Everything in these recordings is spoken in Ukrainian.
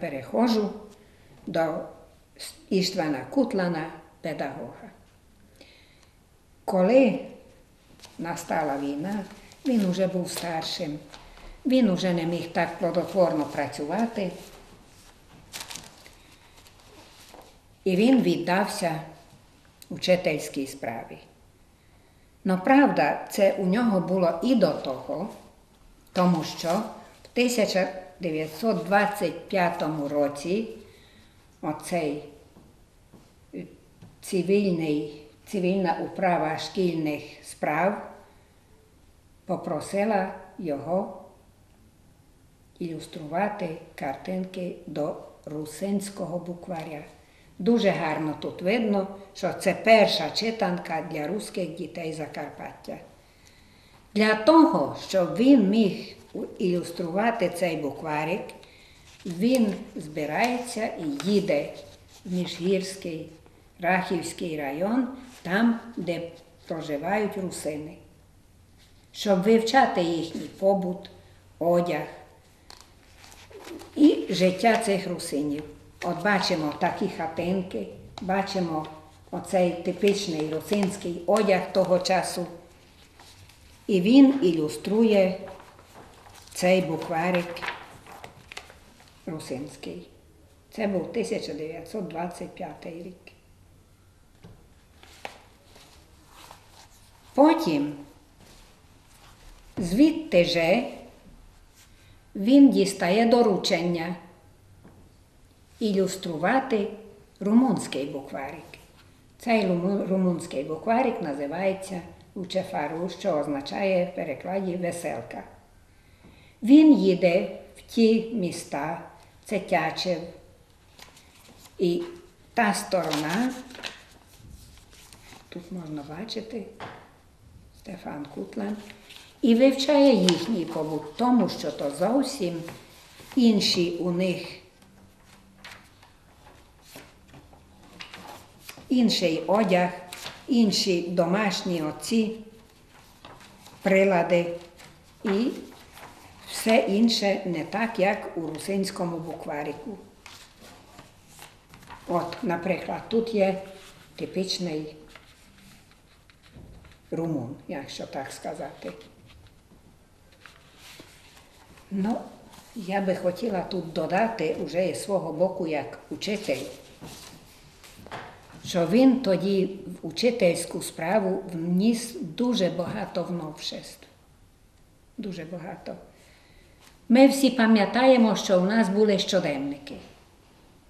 перехожу до Іштвана Кутлана, педагога. Коли настала війна, він уже був старшим, він уже не міг так плодотворно працювати. І він віддався учительській справі. Но правда, це у нього було і до того, тому що в 1925 році оцей е, цивільний, цивільна управа шкільних справ попросила його ілюструвати картинки до русинського букваря. Дуже гарно тут видно, що це перша читанка для русських дітей Закарпаття. Для того, щоб він міг ілюструвати цей букварик, він збирається і їде в Міжгірський Рахівський район, там, де проживають русини, щоб вивчати їхній побут, одяг і життя цих русинів. От бачимо такі хатинки, бачимо оцей типічний русинський одяг того часу. І він ілюструє цей букварик русинський. Це був 1925 рік. Потім звідти же він дістає доручення ілюструвати румунський букварик. Цей румунський букварик називається Учефару, що означає в перекладі веселка. Він їде в ті міста, це Тячев. І та сторона, тут можна бачити Стефан Кутлан, і вивчає їхній побут, тому що то зовсім інші у них інший одяг, інші домашні оці, прилади і все інше не так, як у русинському букварику. От, наприклад, тут є типічний румун, якщо так сказати. Ну, я би хотіла тут додати уже із свого боку як учитель що він тоді в учительську справу вніс дуже багато новшеств. Дуже багато. Ми всі пам'ятаємо, що у нас були щоденники.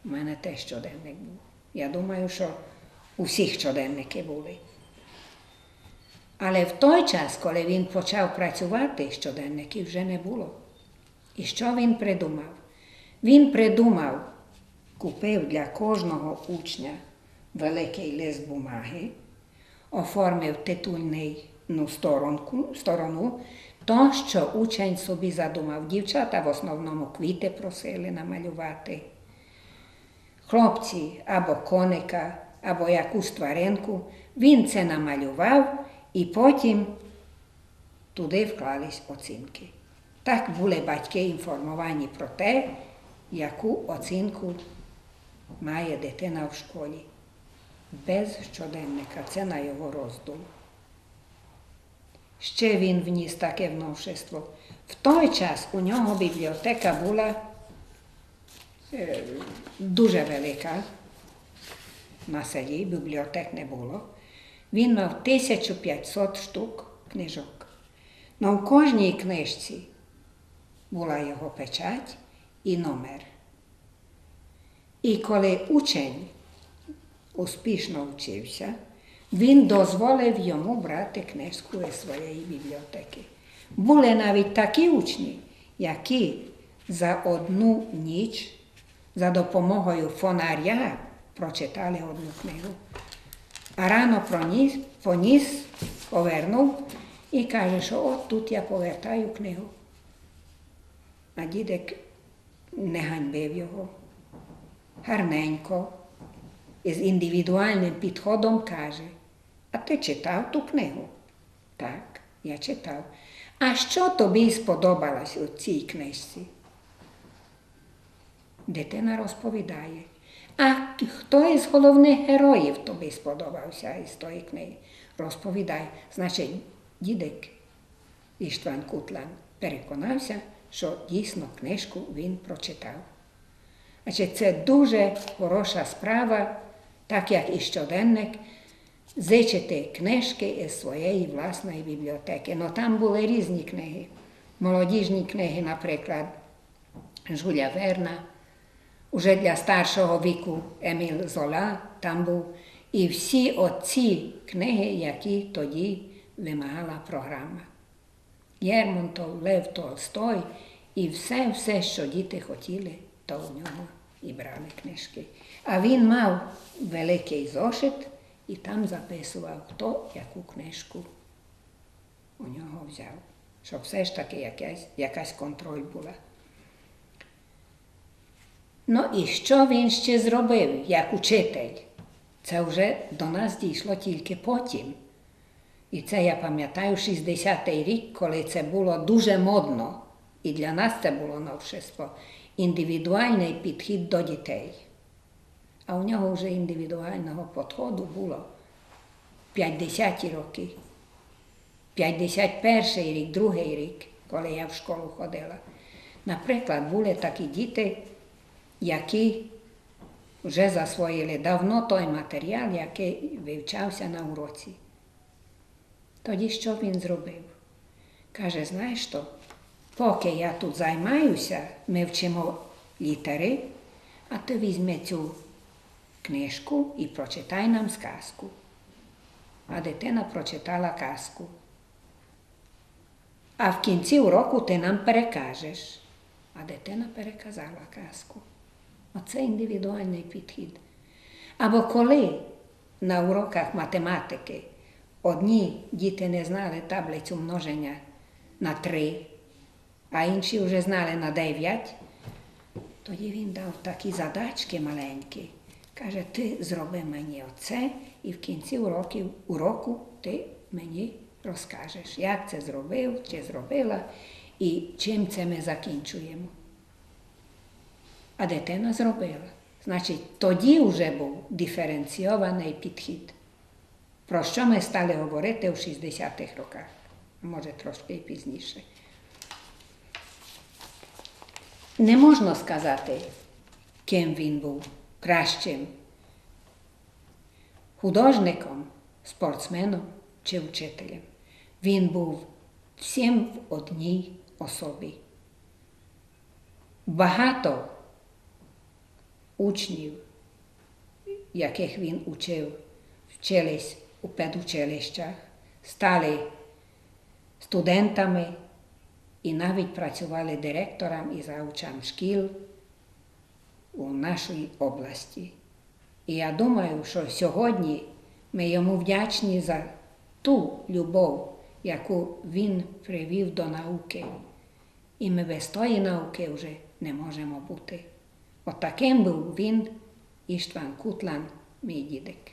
У мене теж щоденник був. Я думаю, що у всіх щоденники були. Але в той час, коли він почав працювати, щоденників вже не було. І що він придумав? Він придумав, купив для кожного учня великий лист бумаги, оформив титульну сторонку, сторону, то, що учень собі задумав. Дівчата в основному квіти просили намалювати. Хлопці або коника, або якусь тваринку, він це намалював і потім туди вклались оцінки. Так були батьки інформовані про те, яку оцінку має дитина в школі без щоденника, це на його роздум. Ще він вніс таке новшество. В той час у нього бібліотека була е, дуже велика. На селі бібліотек не було. Він мав 1500 штук книжок. В кожній книжці була його печать і номер. І коли учень успішно вчився, він дозволив йому брати книжку із своєї бібліотеки. Були навіть такі учні, які за одну ніч за допомогою фонаря прочитали одну книгу. А рано проніс, поніс, повернув і каже, що от тут я повертаю книгу. А дідек не ганьбив його. Гарненько із індивідуальним підходом каже, а ти читав ту книгу? Так, я читав. А що тобі сподобалось у цій книжці? дитина розповідає. А хто із головних героїв тобі сподобався із тої книги? Розповідай. Значить, дідик Іштван Кутлан переконався, що дійсно книжку він прочитав. Значить, це дуже хороша справа, так як і щоденник, зичити книжки із своєї власної бібліотеки. Ну там були різні книги. Молодіжні книги, наприклад, Жуля Верна, уже для старшого віку Еміль Зола там був. І всі оці книги, які тоді вимагала програма. Єрмонтов, Лев Толстой і все, все, що діти хотіли, то у нього і брали книжки. А він мав великий зошит і там записував, хто яку книжку у нього взяв. Щоб все ж таки якась, якась контроль була. Ну і що він ще зробив як учитель? Це вже до нас дійшло тільки потім. І це я пам'ятаю 60-й рік, коли це було дуже модно, і для нас це було новшество, індивідуальний підхід до дітей. А у нього вже індивідуального підходу було 50-ті роки, 51-й рік, другий рік, коли я в школу ходила. Наприклад, були такі діти, які вже засвоїли давно той матеріал, який вивчався на уроці. Тоді що він зробив? Каже, знаєш що, поки я тут займаюся, ми вчимо літери, а ти візьми цю книжку і прочитай нам сказку. А дитина прочитала казку. А в кінці уроку ти нам перекажеш. А дитина переказала казку. Оце індивідуальний підхід. Або коли на уроках математики одні діти не знали таблицю множення на три, а інші вже знали на дев'ять, тоді він дав такі задачки маленькі. Каже, ти зроби мені оце, і в кінці уроків, уроку ти мені розкажеш, як це зробив чи зробила, і чим це ми закінчуємо. А дитина зробила. Значить, тоді вже був диференційований підхід. Про що ми стали говорити у 60-х роках, може трошки пізніше. Не можна сказати, ким він був кращим художником, спортсменом чи вчителем. Він був всім в одній особі. Багато учнів, яких він учив, вчились у педучилищах, стали студентами і навіть працювали директором і заучам шкіл у нашій області. І я думаю, що сьогодні ми йому вдячні за ту любов, яку він привів до науки. І ми без тої науки вже не можемо бути. Отаким був він, Іштван Кутлан, мій дідик.